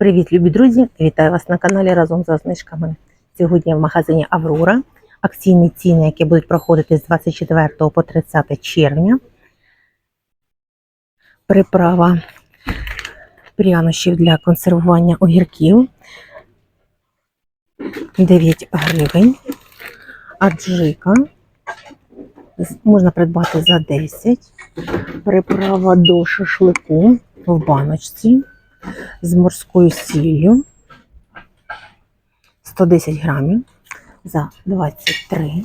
Привіт, любі друзі! Вітаю вас на каналі разом за знижками. Сьогодні в магазині Аврора акційні ціни, які будуть проходити з 24 по 30 червня. Приправа прянощів для консервування огірків 9 гривень. Аджика можна придбати за 10. Приправа до шашлику в баночці з морською сіллю 110 грамів за 23.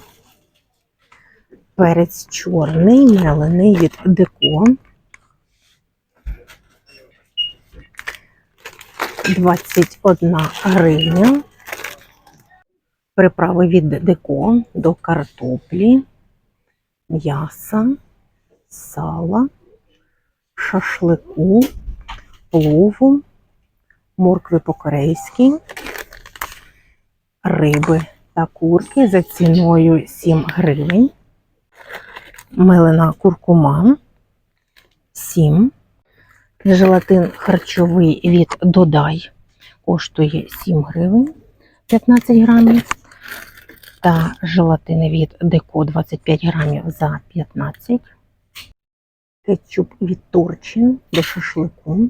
Перець чорний, мелений від деко. 21 гривня. Приправи від деко до картоплі, м'яса, сала, шашлику плову, моркви по-корейськи, риби та курки за ціною 7 гривень, мелена куркума 7, желатин харчовий від Додай коштує 7 гривень 15 грамів, та желатин від Деко 25 грамів за 15 кетчуп від Торчин до шашлику.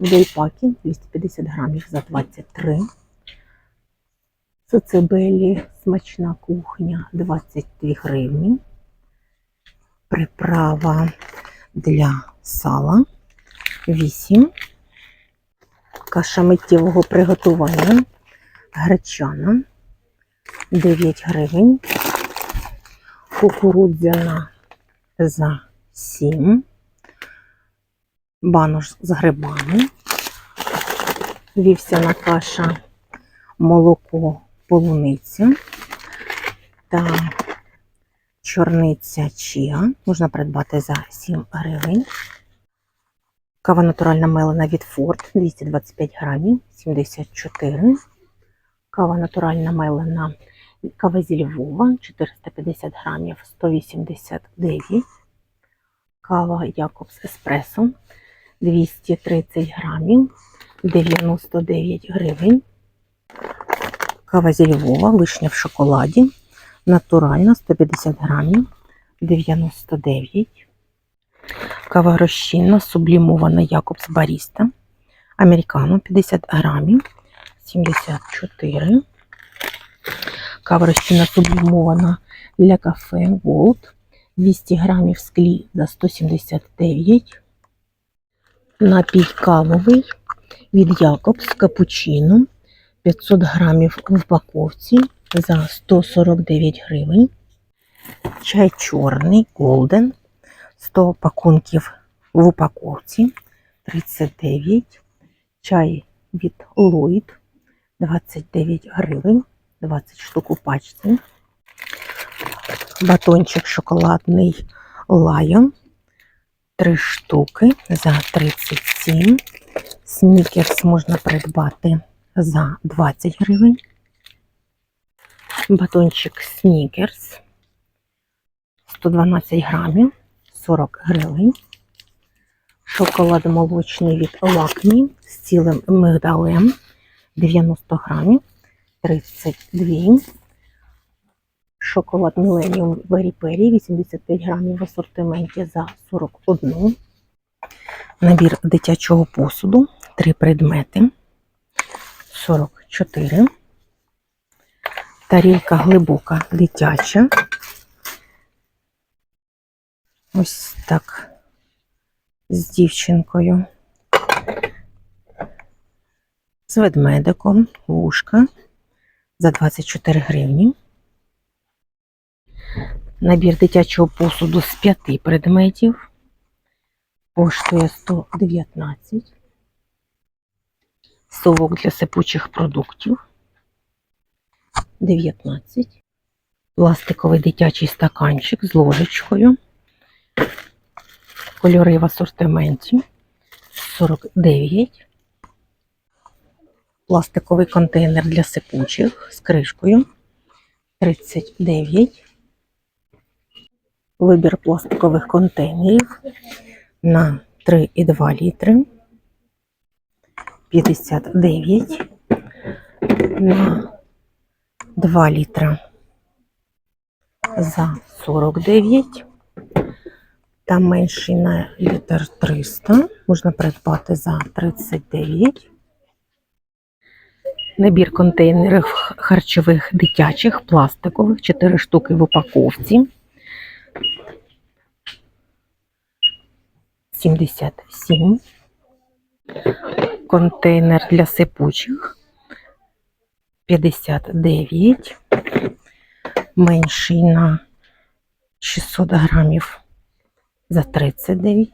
В дейпакі 250 грамів за 23. Соцебелі смачна кухня 22 гривні. Приправа для сала 8. Каша миттєвого приготування гречана 9 гривень. Кукурудзяна за 7. Банош з грибами. Вівсяна каша, молоко, полуниця та чорниця чіа. Можна придбати за 7 гривень. Кава натуральна мелена від Форд 225 грамів 74. Кава натуральна мелена кава зі Львова 450 грамів 189. Кава Якобс Еспресо 230 грамів 99 гривень. Кава зі Львова, вишня в шоколаді. Натуральна 150 грамів 99. Кава розчинна, сублімована Якобс Баріста. Американо 50 грамів 74. Кава розчинна сублімована для кафе Голд 200 грамів склі за 179. Напій кавовий від Якобс капучино 500 грамів в упаковці за 149 гривень. Чай чорний Голден 100 пакунків в упаковці 39. Чай від Lloyd 29 гривень, 20 штук у пачці. Батончик шоколадний Lion 3 штуки за 37. Снікерс можна придбати за 20 гривень. Батончик Снікерс 112 грамів 40 гривень. Шоколад молочний від Лакмі з цілим мигдалем 90 грамів 32. Шоколад Millennium Berry Peri 85 грамів в асортименті за 41. Набір дитячого посуду. Три предмети. 44. Тарілка глибока дитяча. Ось так. З дівчинкою. З ведмедиком. Вушка за 24 гривні. Набір дитячого посуду з п'яти предметів коштує 119. Совок для сипучих продуктів 19. Пластиковий дитячий стаканчик з ложечкою. Кольори в асортименті 49. Пластиковий контейнер для сипучих з кришкою 39. Вибір пластикових контейнерів на 3,2 літри 59 на 2 літра за 49. Там менший на літр 300. Можна придбати за 39. Набір контейнерів харчових дитячих, пластикових, 4 штуки в упаковці. 77. Контейнер для сипучих 59. Менший на 600 грамів за 39.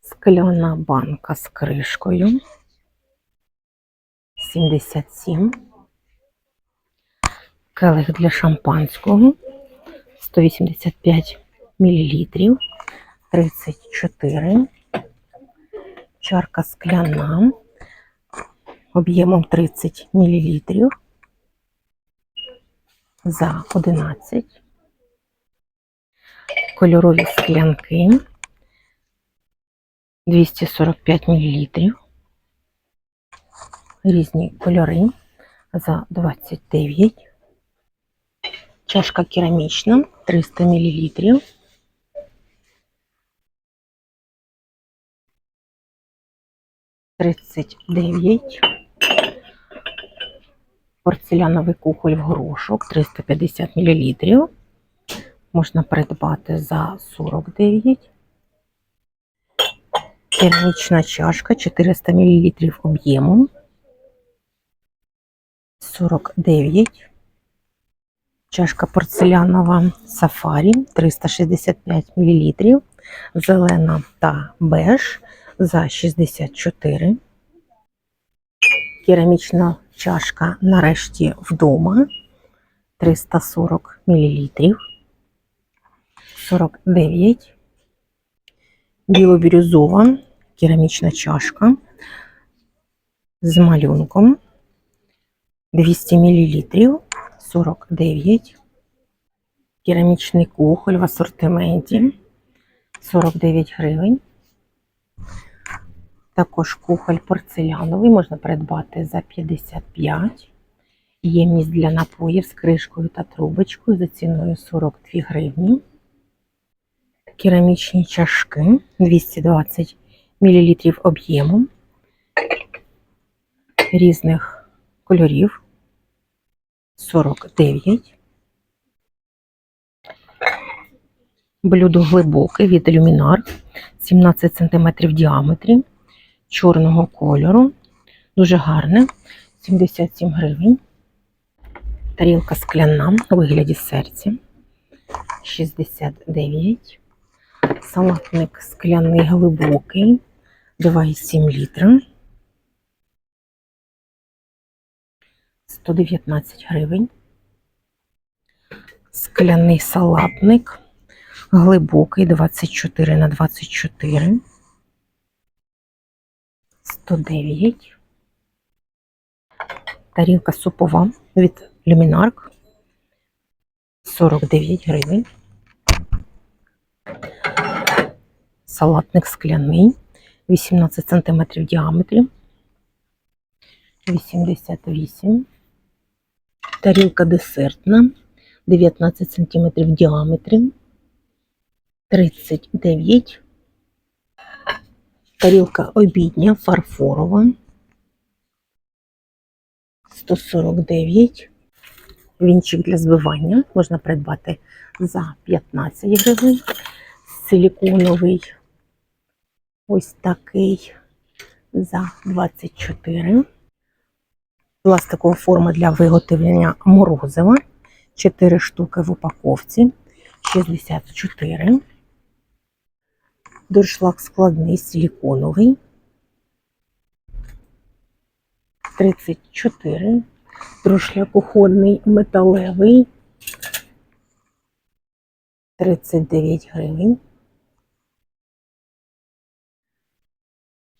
Скляна банка з кришкою 77. Келих для шампанського 185 мл 34. Чарка скляна об'ємом 30 мл за 11. Кольорові склянки 245 мл. Різні кольори за 29. Чашка керамічна 300 мл. Тридцять дев'ять. Порцеляновий кухоль в горошок 350 мл. Можна придбати за 49. Керамічна чашка 400 мл об'ємом 49. Чашка порцелянова сафарі 365 мл. Зелена та беж за 64. Керамічна чашка нарешті вдома 340 мл. 49. Біло-бірюзова керамічна чашка з малюнком 200 мл 49. Керамічний кухоль в асортименті 49 гривень. Також кухоль порцеляновий можна придбати за 55. Ємність для напоїв з кришкою та трубочкою за ціною 42 гривні. Керамічні чашки 220 мл об'ємом різних кольорів 49. Блюдо глибоке від люмінар 17 см в діаметрі чорного кольору. Дуже гарне. 77 гривень. Тарілка скляна у вигляді серця 69. Салатник скляний глибокий 2,7 літра. 119 гривень. Скляний салатник глибокий 24 на 24. 109. Тарілка супова від Люмінарк 49 гривень. Салатник скляний 18 см в діаметрі 88. Тарілка десертна 19 см в діаметрі 39. Тарілка обідня фарфорова 149. Вінчик для збивання можна придбати за 15 гривень. Силіконовий ось такий за 24. Пластикова форма для виготовлення морозива. 4 штуки в упаковці 64. Дуршлаг складний силіконовий 34. Друшляк кухонний металевий 39 гривень.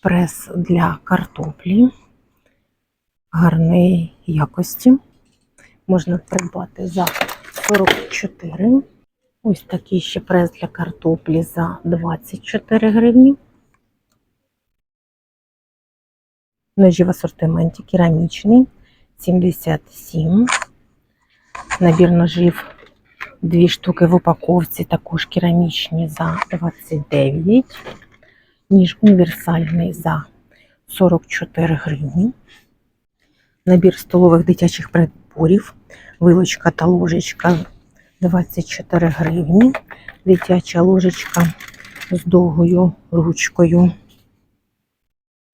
Прес для картоплі гарної якості. Можна придбати за 44. Ось такий ще прес для картоплі за 24 гривні. Ножі в асортименті керамічний 77. Набір ножів дві штуки в упаковці, також керамічні за 29. Ніж універсальний за 44 гривні. Набір столових дитячих приборів, вилочка та ложечка 24 гривні. Дитяча ложечка з довгою ручкою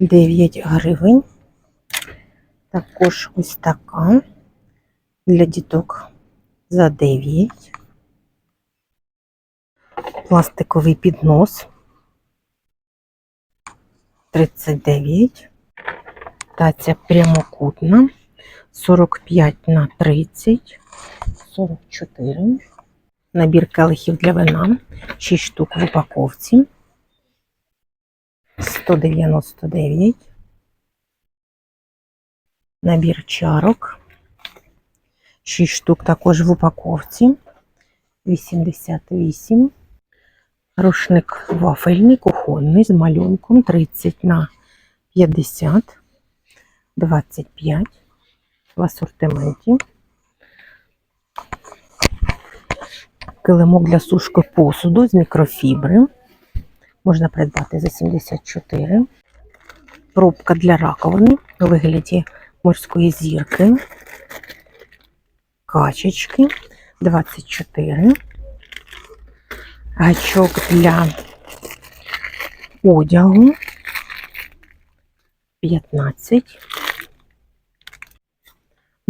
9 гривень. Також ось така для діток за 9. Пластиковий піднос 39. Таця прямокутна 45 на 30, 44. Набір келихів для вина 6 штук в упаковці 199. Набір чарок 6 штук також в упаковці 88. Рушник вафельний, кухонний з малюнком 30 на 50, 25 в асортименті. Килимок для сушки посуду з мікрофібри. Можна придбати за 74. Пробка для раковини у вигляді морської зірки. Качечки 24. Гачок для одягу 15.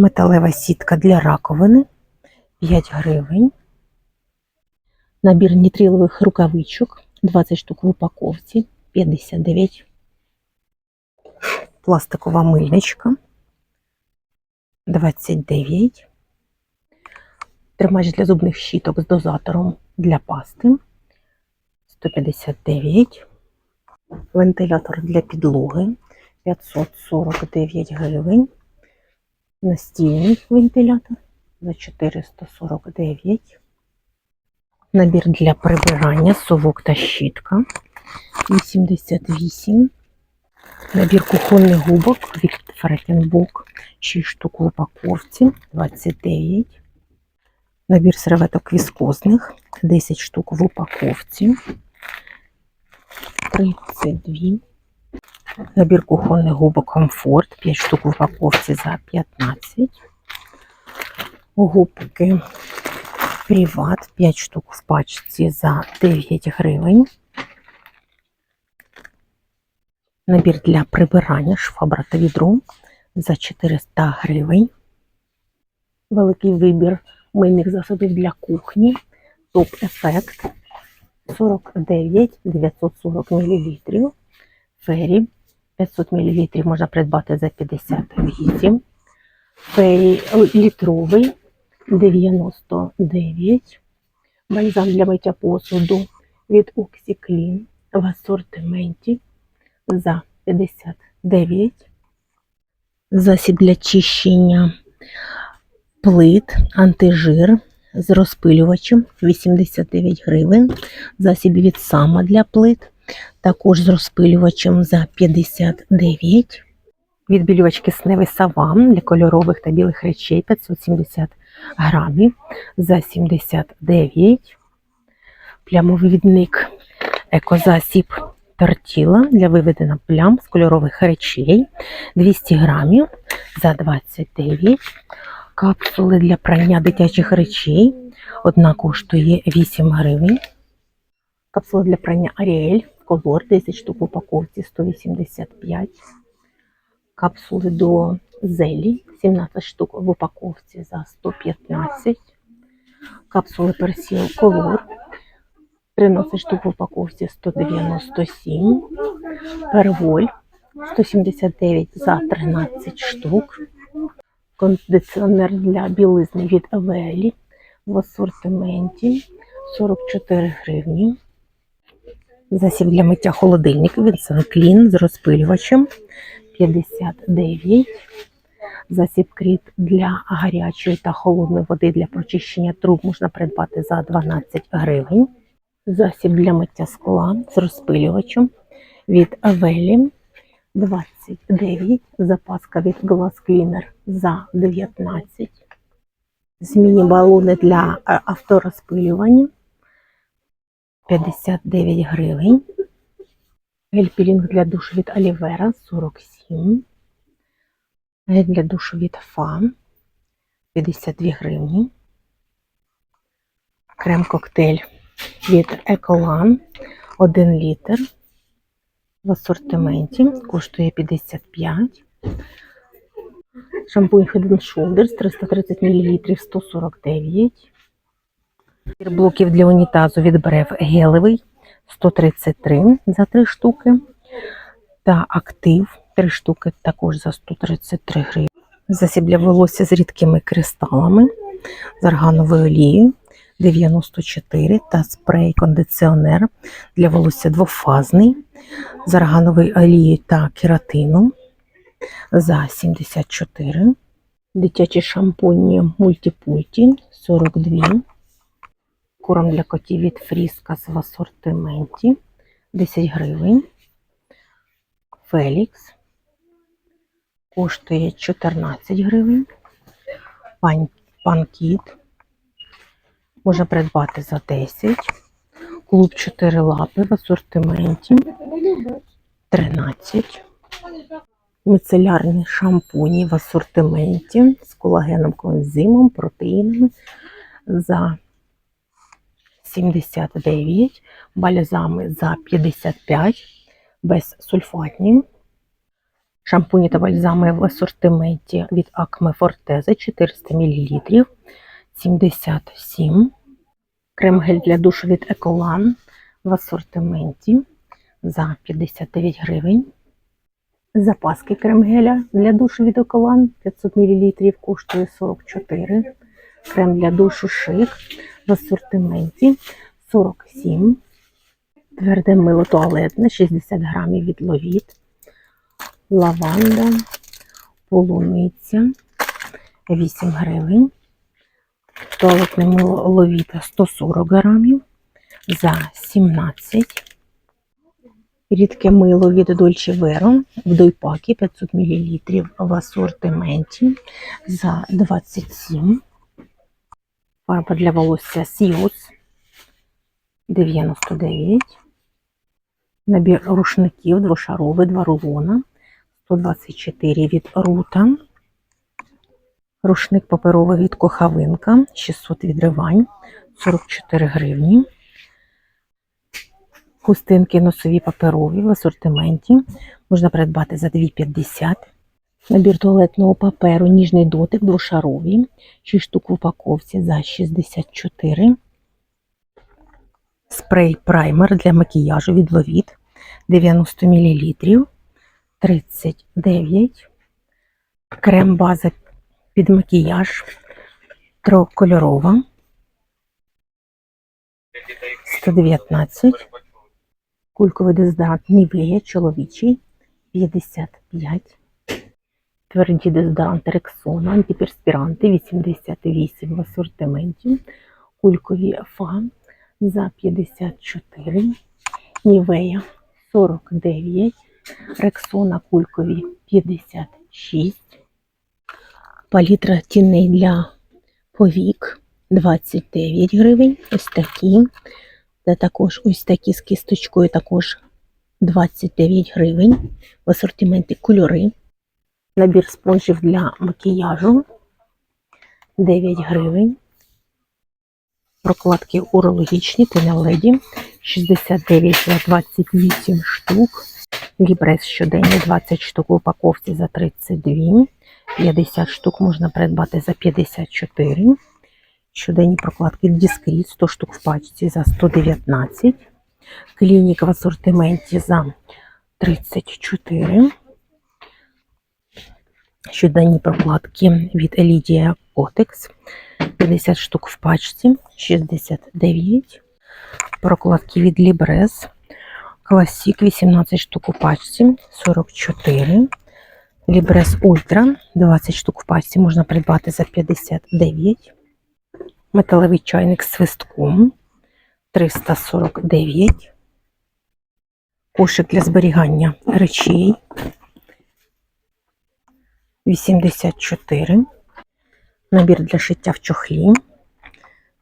Металева сітка для раковини 5 гривень. Набір нітрилових рукавичок 20 штук в упаковці 59. Пластикова мильничка 29. Тримач для зубних щіток з дозатором для пасти 159. Вентилятор для підлоги 549 гривень. Настільний вентилятор за 449. Набір для прибирання, совок та щітка 88. Набір кухонних губок від Фрекенбок 6 штук в упаковці 29. Набір серветок віскозних 10 штук в упаковці 32. Набір кухонних губок комфорт 5 штук в упаковці за 15. Губки Приват 5 штук в пачці за 9 гривень. Набір для прибирання швабра та відро за 400 гривень. Великий вибір мийних засобів для кухні. Топ ефект 49 940 мл. Фері 500 мл можна придбати за 58. Фері літровий 99. Бальзам для миття посуду від OxyClean в асортименті за 59. Засіб для чищення плит, антижир з розпилювачем 89 гривень. Засіб від сама для плит, також з розпилювачем за 59. Відбілювач кисневий саван для кольорових та білих речей 570 грамів за 79. Плямовідник екозасіб тортіла для виведення плям з кольорових речей 200 грамів за 29. Капсули для прання дитячих речей. Одна коштує 8 гривень. Капсула для прання Ariel колор 10 штук в упаковці 185. Капсули до зелі 17 штук в упаковці за 115. Капсули персіл колор 13 штук в упаковці 197. Перволь 179 за 13 штук. Кондиціонер для білизни від Авелі в асортименті 44 гривні. Засіб для миття холодильників від Санклін з розпилювачем 59. Засіб кріт для гарячої та холодної води для прочищення труб можна придбати за 12 гривень. Засіб для миття скла з розпилювачем від Авелі 29, запаска від Glass Cleaner за 19. Змінні балони для е, авторозпилювання 59 гривень. Гель-пілінг для душу від Олівера 47. Гель для душу від Фа 52 гривні. Крем-коктейль від Еколан 1 літр в асортименті коштує 55. Шампунь Head Shoulders 330 мл 149. Блоків для унітазу від Брев гелевий 133 за 3 штуки. Та актив 3 штуки також за 133 гривень. Засіб для волосся з рідкими кристалами з аргановою олією 94 та спрей-кондиціонер для волосся двофазний з аргановою олією та кератином за 74. Дитячі шампуні мультипульті 42. Корм для котів від Фріскас в асортименті 10 гривень. Фелікс коштує 14 гривень. Пан, панкіт можна придбати за 10. Клуб 4 лапи в асортименті 13. Міцелярні шампуні в асортименті з колагеном, коензимом, протеїнами за 79, бальзами за 55, безсульфатні. Шампуні та бальзами в асортименті від Acme Forteze 400 мл 77. Крем-гель для душу від Еколан в асортименті за 59 гривень. Запаски крем-геля для душу від Еколан 500 мл коштує 44. Крем для душу шик в асортименті 47. Тверде мило туалетне 60 грамів від ловіт. Лаванда, полуниця 8 гривень. Туалетне мило ловіта 140 грамів за 17. Рідке мило від Dolce Vero в дойпакі 500 мл в асортименті за 27. Фарба для волосся Сіус 99. Набір рушників двошаровий, два рулона 124 від Рута. Рушник паперовий від Кохавинка 600 відривань 44 гривні. Хустинки носові паперові в асортименті можна придбати за 2,50. Набір туалетного паперу ніжний дотик двошаровий. 6 штук в упаковці за 64. Спрей праймер для макіяжу від Ловіт 90 мл 39. Крем база під макіяж трикольорова 119. Кульковий дезодорант Нівея чоловічий 55. Тверді дезодоранти Рексона, антиперспіранти 88 в асортименті. Кулькові фа за 54. Нівея 49. Рексона кулькові 56. Палітра тіней для повік 29 гривень. Ось такі. Та також ось такі з кісточкою також 29 гривень. В асортименті кольори. Набір спонжів для макіяжу 9 гривень. Прокладки урологічні пенеледі 69 за 28 штук. Лібрес щоденні 20 штук в упаковці за 32. 50 штук можна придбати за 54. Щоденні прокладки Discreet 100 штук в пачці за 119. Клінік в асортименті за 34. Щоденні прокладки від Elidia Cotex 50 штук в пачці 69. Прокладки від Libres Classic 18 штук у пачці 44. Libres Ultra 20 штук в пачці можна придбати за 59. Металевий чайник з свистком 349. Кошик для зберігання речей 84. Набір для шиття в чохлі.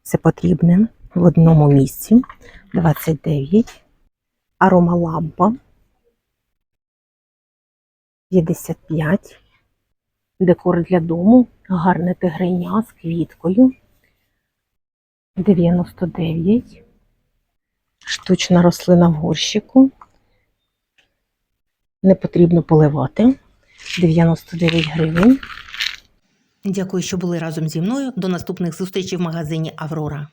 Це потрібне в одному місці. 29. Аромалампа. 55. Декор для дому. Гарне тигриня з квіткою. 99. Штучна рослина в горщику. Не потрібно поливати. 99 гривень. Дякую, що були разом зі мною. До наступних зустрічей в магазині Аврора.